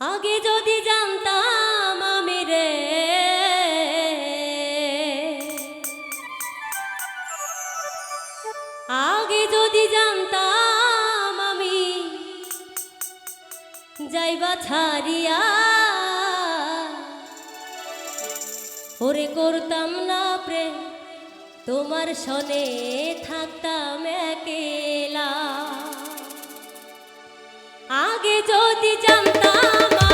আগে যদি জানতাম আমি রে। আগে যদি জানতাম আমি যাইবা ছাড়িয়া, ওরে করতাম না প্রেম, তোমার সনে থাকতাম একেলা। আগে যদি জানতাম